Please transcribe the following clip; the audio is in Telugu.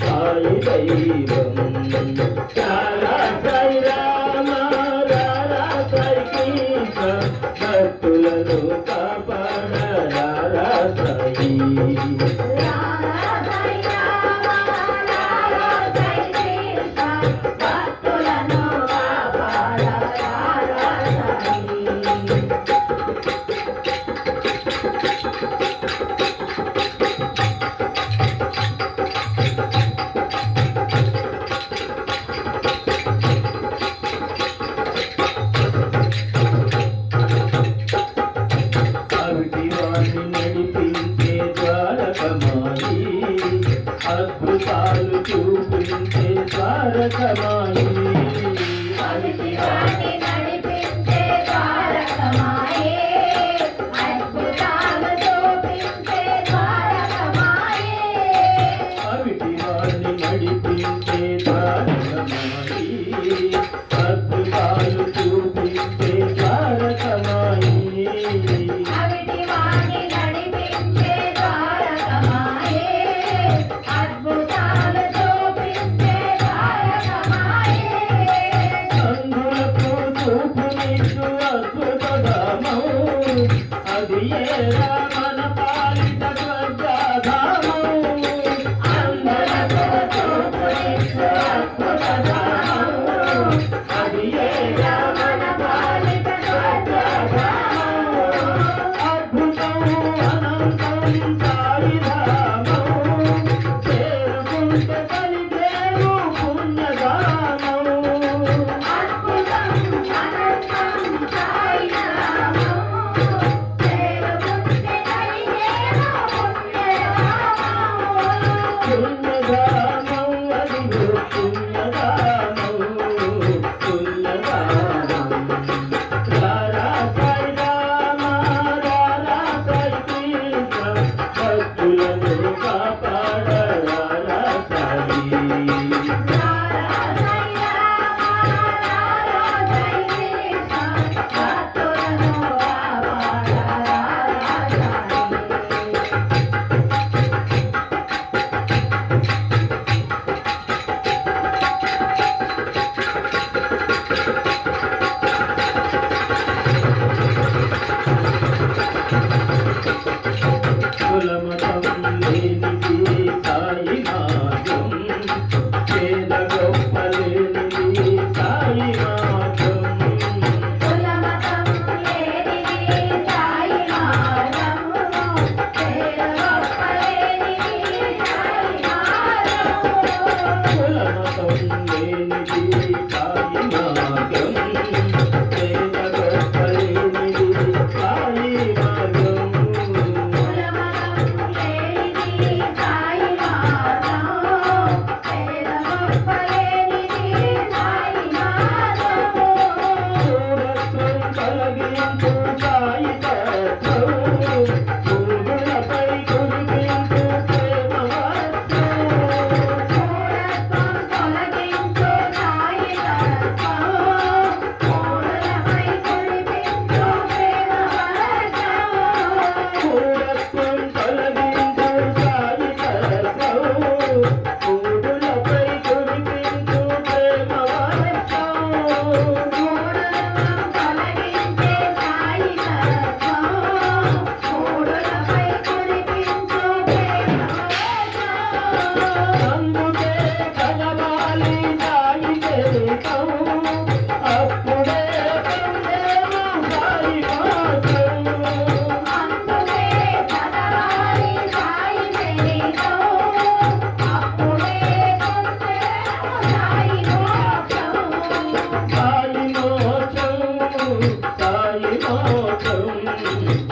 సాయి దైవం. చాలా సాయి రామ రారా సాయి కృష్ణ భక్తులను కాపాడ రారా సాయి 快可。అది ఏ రామన పాలిట மனதொழிலே 好了